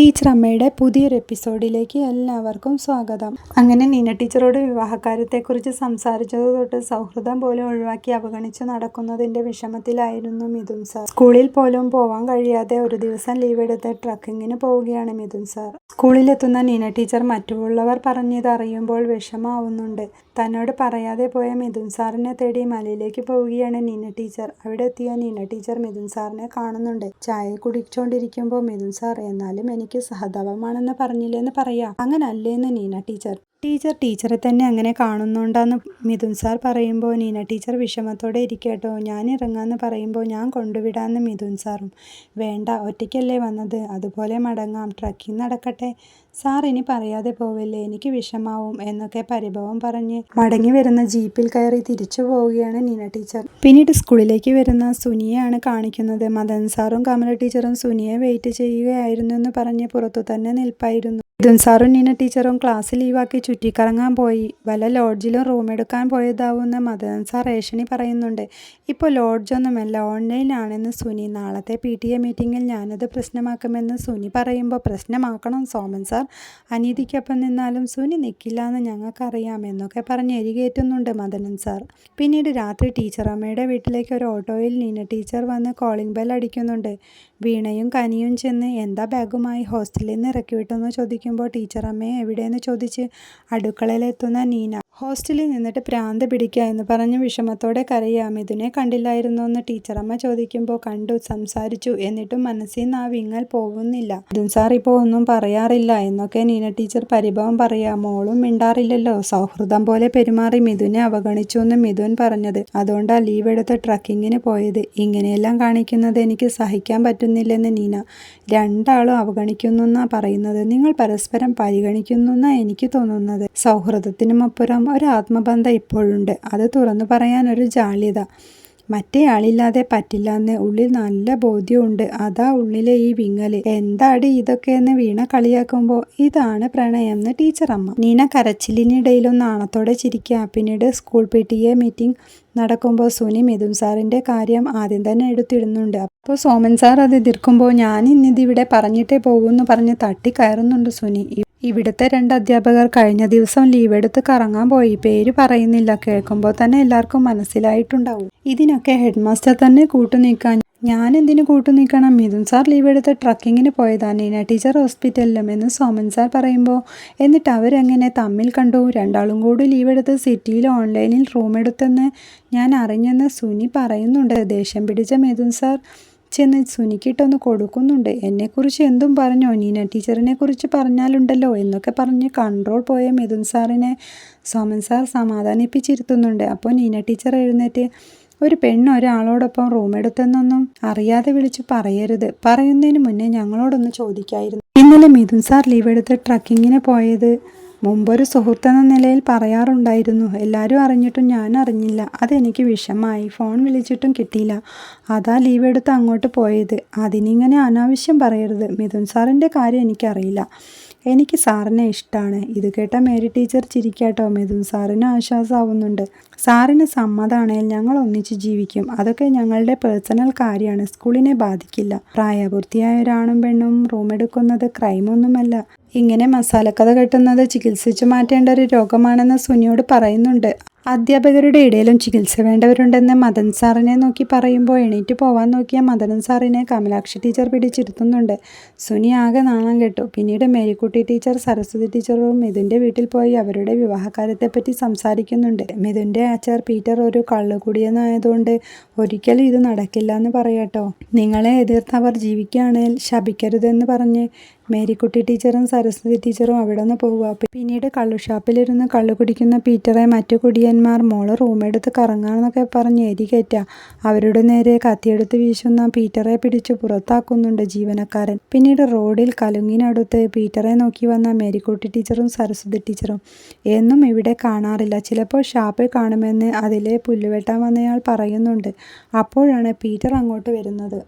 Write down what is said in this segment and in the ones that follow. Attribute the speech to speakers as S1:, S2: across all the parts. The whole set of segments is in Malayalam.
S1: ടീച്ചർ അമ്മയുടെ പുതിയൊരു എപ്പിസോഡിലേക്ക് എല്ലാവർക്കും സ്വാഗതം. അങ്ങനെ നീന ടീച്ചറോട് വിവാഹകാര്യത്തെക്കുറിച്ച് സംസാരിച്ചത് തൊട്ട് സൗഹൃദം പോലും ഒഴിവാക്കി അവഗണിച്ചു നടക്കുന്നതിന്റെ വിഷമത്തിലായിരുന്നു മിഥുൻ സാർ. സ്കൂളിൽ പോലും പോവാൻ കഴിയാതെ ഒരു ദിവസം ലീവ് എടുത്ത് ട്രക്കിങ്ങിന് പോവുകയാണ് മിഥുൻ സാർ. സ്കൂളിലെത്തുന്ന നീന ടീച്ചർ മറ്റുള്ളവർ പറഞ്ഞത് അറിയുമ്പോൾ വിഷമാവുന്നുണ്ട്. തന്നോട് പറയാതെ പോയ മിഥുൻ സാറിനെ തേടി മലയിലേക്ക് പോവുകയാണ് നീന ടീച്ചർ. അവിടെ എത്തിയ നീന ടീച്ചർ മിഥുൻ സാറിനെ കാണുന്നുണ്ട്. ചായ കുടിച്ചോണ്ടിരിക്കുമ്പോൾ മിഥുൻ സാർ എന്നാലും എനിക്ക് സഹതാപമാണെന്ന് പറഞ്ഞില്ലെന്ന് പറയാ. അങ്ങനല്ലേന്ന് നീന ടീച്ചർ. ടീച്ചർ ടീച്ചറെ തന്നെ അങ്ങനെ കാണുന്നുണ്ടെന്ന് മിഥുൻ സാർ പറയുമ്പോൾ നീന ടീച്ചർ വിഷമത്തോടെ ഇരിക്കട്ടോ ഞാൻ ഇറങ്ങാമെന്ന് പറയുമ്പോൾ ഞാൻ കൊണ്ടുവിടാമെന്ന് മിഥുൻ സാറും. വേണ്ട ഒറ്റയ്ക്കല്ലേ വന്നത്. അതുപോലെ മടങ്ങാം. ട്രക്കിംഗ് നടക്കട്ടെ. സാർ ഇനി പറയാതെ പോവില്ലേ? എനിക്ക് വിഷമാവും എന്നൊക്കെ പരിഭവം പറഞ്ഞ് മടങ്ങി വരുന്ന ജീപ്പിൽ കയറി തിരിച്ചു പോവുകയാണ് നീന ടീച്ചർ. പിന്നീട് സ്കൂളിലേക്ക് വരുന്ന സുനിയാണ് കാണിക്കുന്നത്. മദൻ സാറും കമല ടീച്ചറും സുനിയെ വെയിറ്റ് ചെയ്യുകയായിരുന്നു എന്ന് പറഞ്ഞ് പുറത്തു തന്നെ നിൽപ്പായിരുന്നു. മിഥുൻ സാറും നീന ടീച്ചറും ക്ലാസ് ലീവാക്കി ചുറ്റിക്കറങ്ങാൻ പോയി. വല്ല ലോഡ്ജിലും റൂം എടുക്കാൻ പോയതാവുമെന്ന് മദൻസ റേഷനി പറയുന്നുണ്ട് ഇപ്പോൾ ലോഡ്ജൊന്നുമല്ല ഓൺലൈനാണെന്ന് സുനി. നാളത്തെ പി ടി എ മീറ്റിങ്ങിൽ ഞാനത് പ്രശ്നമാക്കുമെന്ന് സുനി പറയുമ്പോൾ പ്രശ്നമാക്കണം സോമൻ സാർ. അനീതിക്കൊപ്പം നിന്നാലും സുനി നിൽക്കില്ല എന്ന് ഞങ്ങൾക്കറിയാം എന്നൊക്കെ പറഞ്ഞ് എരികേറ്റുന്നുണ്ട് മദനൻ സാർ. പിന്നീട് രാത്രി ടീച്ചർ അമ്മയുടെ വീട്ടിലേക്ക് ഒരു ഓട്ടോയിൽ നീന ടീച്ചർ വന്ന് കോളിംഗ് ബെൽ അടിക്കുന്നുണ്ട്. വീണയും കനിയും ചെന്ന് എന്താ ബാഗുമായി ഹോസ്റ്റലിൽ നിന്ന് ഇറക്കി വിട്ടെന്ന് ചോദിക്കുമ്പോൾ ടീച്ചർ അമ്മയെ എവിടെയെന്ന് ചോദിച്ച് അടുക്കളയിലെത്തുന്ന നീന ഹോസ്റ്റലിൽ നിന്നിട്ട് പ്രാന്ത് പിടിക്കുക എന്ന് പറഞ്ഞ് വിഷമത്തോടെ കരയാം. ഇതിനെ കണ്ടില്ലായിരുന്നു എന്ന് ടീച്ചറമ്മ ചോദിക്കുമ്പോൾ കണ്ടു സംസാരിച്ചു എന്നിട്ടും മനസ്സിൽ നിന്ന് ആ വിങ്ങൽ പോകുന്നില്ല ഇതും സാർ ഇപ്പോൾ ഒന്നും പറയാറില്ല എന്നൊക്കെ നീന ടീച്ചർ പരിഭവം പറയാം. മോളും മിണ്ടാറില്ലല്ലോ. സൗഹൃദം പോലെ പെരുമാറി മിഥുനെ അവഗണിച്ചു എന്ന് മിഥുൻ പറഞ്ഞത്. അതുകൊണ്ടാണ് ലീവ് എടുത്ത് ട്രക്കിങ്ങിന് പോയത്. ഇങ്ങനെയെല്ലാം കാണിക്കുന്നത് എനിക്ക് സഹിക്കാൻ പറ്റുന്നില്ലെന്ന് നീന. രണ്ടാളും അവഗണിക്കുന്നു എന്നാ പറയുന്നത്. നിങ്ങൾ പരസ്പരം പരിഗണിക്കുന്നു എന്നാ എനിക്ക് തോന്നുന്നത്. സൗഹൃദത്തിനുമപ്പുറം ഒരു ആത്മബന്ധം ഇപ്പോഴുണ്ട്. അത് തുറന്നു പറയാൻ ഒരു ജാള്യത. മറ്റേ ആളില്ലാതെ പറ്റില്ല എന്ന് ഉള്ളിൽ നല്ല ബോധ്യമുണ്ട്. അതാ ഉള്ളിലെ ഈ വിങ്ങൽ. എന്താടി ഇതൊക്കെ എന്ന് വീണ കളിയാക്കുമ്പോൾ ഇതാണ് പ്രണയം എന്ന് ടീച്ചർ അമ്മ നീന കരച്ചിലിനിടയിലും നാണത്തോടെ ചിരിക്കുക പിന്നീട് school P T A meeting നടക്കുമ്പോൾ സുനി മിഥുൻ സാറിന്റെ കാര്യം ആദ്യം തന്നെ എടുത്തിടുന്നുണ്ട്. അപ്പോൾ സോമൻ സാർ അത് എതിർക്കുമ്പോൾ ഞാൻ ഇന്നിതിവിടെ പറഞ്ഞിട്ടേ പോകുമെന്ന് പറഞ്ഞ് തട്ടി കയറുന്നുണ്ട് സുനി. ഇവിടുത്തെ രണ്ട് അധ്യാപകർ കഴിഞ്ഞ ദിവസം ലീവ് എടുത്ത് കറങ്ങാൻ പോയി. പേര് പറയുന്നില്ല. കേൾക്കുമ്പോൾ തന്നെ എല്ലാവർക്കും മനസ്സിലായിട്ടുണ്ടാവും. ഇതിനൊക്കെ ഹെഡ് മാസ്റ്റർ തന്നെ കൂട്ടുനിൽക്കാൻ ഞാൻ എന്തിനു കൂട്ടുനിൽക്കണം മിഥുൻ സാർ ലീവ് എടുത്ത് ട്രക്കിങ്ങിന് പോയതാ. നീന ടീച്ചർ ഹോസ്പിറ്റലിലും എന്ന് സോമൻ സാർ പറയുമ്പോൾ. എന്നിട്ട് അവരെങ്ങനെ തമ്മിൽ കണ്ടു? രണ്ടാളും കൂടി ലീവ് എടുത്ത് സിറ്റിയിൽ ഓൺലൈനിൽ റൂം എടുത്തെന്ന് ഞാൻ അറിഞ്ഞെന്ന് സുനി പറയുന്നുണ്ട്. ദേഷ്യം പിടിച്ച മിഥുൻ സാർ ചെന്ന് സുനിക്കിട്ടൊന്ന് കൊടുക്കുന്നുണ്ട്. എന്നെക്കുറിച്ച് എന്തും പറഞ്ഞോ? നീന ടീച്ചറിനെ കുറിച്ച് പറഞ്ഞാലുണ്ടല്ലോ എന്നൊക്കെ പറഞ്ഞ് കൺട്രോൾ പോയ മിഥുൻ സാറിനെ സോമൻ സാർ സമാധാനിപ്പിച്ചിരുത്തുന്നുണ്ട്. അപ്പോൾ നീന ടീച്ചർ എഴുന്നേറ്റ് ഒരു പെണ്ണ് ഒരാളോടൊപ്പം റൂമെടുത്തെന്നൊന്നും അറിയാതെ വിളിച്ച് പറയരുത്. പറയുന്നതിന് മുന്നേ ഞങ്ങളോടൊന്ന് ചോദിക്കായിരുന്നു. ഇന്നലെ മിഥുൻ സാർ ലീവ് എടുത്ത് ട്രക്കിങ്ങിന് പോയത് മുമ്പൊരു സുഹൃത്തെന്ന നിലയിൽ പറയാറുണ്ടായിരുന്നു. എല്ലാവരും അറിഞ്ഞിട്ടും ഞാൻ അറിഞ്ഞില്ല. അതെനിക്ക് വിഷമായി. ഫോൺ വിളിച്ചിട്ടും കിട്ടിയില്ല. അതാ ലീവ് എടുത്ത് അങ്ങോട്ട് പോയത്. അതിനിങ്ങനെ അനാവശ്യം പറയരുത്. മിഥുൻ സാറിന്റെ കാര്യം എനിക്കറിയില്ല. എനിക്ക് സാറിനെ ഇഷ്ടമാണ് ഇത് കേട്ട മേരി ടീച്ചർ ചിരിക്കാട്ടോ. മിഥുൻ സാറിന് ആശ്വാസമാവുന്നുണ്ട് സാറിന് സമ്മതമാണെങ്കിൽ ഞങ്ങൾ ഒന്നിച്ച് ജീവിക്കും. അതൊക്കെ ഞങ്ങളുടെ പേഴ്സണൽ കാര്യമാണ്. സ്കൂളിനെ ബാധിക്കില്ല. പ്രായപൂർത്തിയായ ഒരാണും പെണ്ണും റൂം എടുക്കുന്നത് ക്രൈമൊന്നുമല്ല. ഇങ്ങനെ മസാലക്കഥ കെട്ടുന്നത് ചികിത്സിച്ചു മാറ്റേണ്ട ഒരു രോഗമാണെന്ന് സുനിയോട് പറയുന്നുണ്ട്. അധ്യാപകരുടെ ഇടയിലും ചികിത്സ വേണ്ടവരുണ്ടെന്ന് മദൻ സാറിനെ നോക്കി പറയുമ്പോൾ എണീറ്റ് പോവാൻ നോക്കിയ മദൻ സാറിനെ കമലാക്ഷി ടീച്ചർ പിടിച്ചിരുത്തുന്നുണ്ട്. സുനി ആകെ നാണം കെട്ടു. പിന്നീട് മേരിക്കുട്ടി ടീച്ചർ സരസ്വതി ടീച്ചറും മിഥുന്റെ വീട്ടിൽ പോയി അവരുടെ വിവാഹകാര്യത്തെപ്പറ്റി സംസാരിക്കുന്നുണ്ട്. മിഥുന്റെ അച്ഛർ പീറ്റർ ഒരു കള്ളുകുടിയെന്നായതുകൊണ്ട് ഒരിക്കലും ഇത് നടക്കില്ല എന്ന് പറയട്ടോ. നിങ്ങളെ എതിർത്ത് അവർ ജീവിക്കുകയാണെങ്കിൽ ശപിക്കരുതെന്ന് പറഞ്ഞ് മേരിക്കുട്ടി ടീച്ചറും സരസ്വതി ടീച്ചറും അവിടെ നിന്ന് പോവുക. പിന്നീട് കള്ളുഷാപ്പിലിരുന്ന് കള്ളു കുടിക്കുന്ന പീറ്ററെ മറ്റു കുടിയന്മാർ മോൾ റൂമെടുത്ത് കറങ്ങാന്നൊക്കെ പറഞ്ഞ് എരികേറ്റ അവരുടെ നേരെ കത്തിയെടുത്ത് വീശുന്ന പീറ്ററെ പിടിച്ചു പുറത്താക്കുന്നുണ്ട് ജീവനക്കാരൻ. പിന്നീട് റോഡിൽ കലുങ്ങിനടുത്ത് പീറ്ററെ നോക്കി വന്ന മേരിക്കുട്ടി ടീച്ചറും സരസ്വതി ടീച്ചറും. എന്നും ഇവിടെ കാണാറില്ല. ചിലപ്പോൾ ഷാപ്പിൽ കാണുമെന്ന് അതിലെ പുല്ലുവെട്ടാൻ വന്നയാൾ പറയുന്നുണ്ട്. അപ്പോഴാണ് പീറ്റർ അങ്ങോട്ട് വരുന്നത്.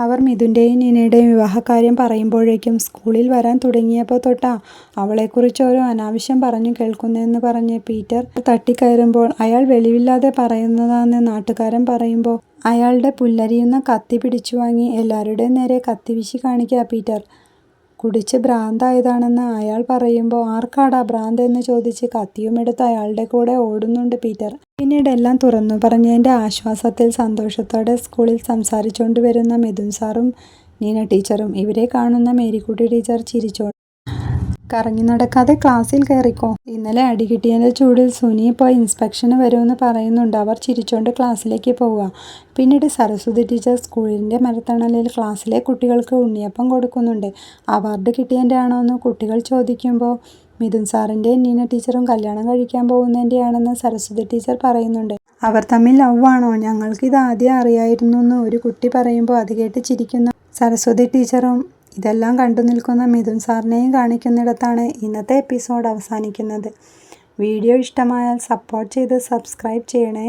S1: അവർ മിഥുന്റെയും നീനയുടെയും വിവാഹകാര്യം പറയുമ്പോഴേക്കും സ്കൂളിൽ വരാൻ തുടങ്ങിയപ്പോൾ തൊട്ടാ അവളെക്കുറിച്ച് ഓരോ അനാവശ്യം പറഞ്ഞു കേൾക്കുന്നതെന്ന് പറഞ്ഞ് പീറ്റർ തട്ടിക്കയറുമ്പോൾ അയാൾ വെളിവില്ലാതെ പറയുന്നതാണെന്ന് നാട്ടുകാരൻ പറയുമ്പോൾ അയാളുടെ പുല്ലരിയുന്ന കത്തി പിടിച്ചു വാങ്ങി എല്ലാവരുടെയും നേരെ കത്തി വീശി കാണിക്കുക പീറ്റർ. കുടിച്ച് ഭ്രാന്തായതാണെന്ന് അയാൾ പറയുമ്പോൾ ആർക്കാടാ ഭ്രാന്ത് എന്ന് ചോദിച്ച് കത്തിയുമെടുത്ത് അയാളുടെ കൂടെ ഓടുന്നുണ്ട് പീറ്റർ. പിന്നീട് എല്ലാം തുറന്നു പറഞ്ഞതിന്റെ ആശ്വാസത്തിൽ സന്തോഷത്തോടെ സ്കൂളിൽ സംസാരിച്ചുകൊണ്ട് വരുന്ന മിഥുൻ സാറും നീന ടീച്ചറും. ഇവരെ കാണുന്ന മേരിക്കുട്ടി ടീച്ചർ ചിരിച്ചോണ്ട് കറങ്ങി നടക്കാതെ ക്ലാസ്സിൽ കയറിക്കോ. ഇന്നലെ അടി കിട്ടിയതിന്റെ ചൂടിൽ സുനി ഇപ്പോൾ ഇൻസ്പെക്ഷന് വരുമെന്ന് പറയുന്നുണ്ട്. അവർ ചിരിച്ചുകൊണ്ട് ക്ലാസ്സിലേക്ക് പോവുക. പിന്നീട് സരസ്വതി ടീച്ചർ സ്കൂളിന്റെ മരത്തണലിൽ ക്ലാസ്സിലെ കുട്ടികൾക്ക് ഉണ്ണിയപ്പം കൊടുക്കുന്നുണ്ട്. അവാർഡ് കിട്ടിയതിന്റെ ആണോ എന്ന് കുട്ടികൾ ചോദിക്കുമ്പോൾ മിഥുൻ സാറിന്റെ നീന ടീച്ചറും കല്യാണം കഴിക്കാൻ പോകുന്നതിന്റെയാണെന്ന് സരസ്വതി ടീച്ചർ പറയുന്നുണ്ട്. അവർ തമ്മിൽ ലവ് ആണോ? ഇത് ആദ്യം അറിയായിരുന്നു എന്ന് ഒരു കുട്ടി പറയുമ്പോൾ അത് കേട്ട് ചിരിക്കുന്ന സരസ്വതി ടീച്ചറും ഇതെല്ലാം കണ്ടു നിൽക്കുന്ന മിഥുൻ സാറിനെയും കാണിക്കുന്നിടത്താണ് ഇന്നത്തെ എപ്പിസോഡ് അവസാനിക്കുന്നത്. വീഡിയോ ഇഷ്ടമായാൽ സപ്പോർട്ട് ചെയ്ത് സബ്സ്ക്രൈബ് ചെയ്യണേ.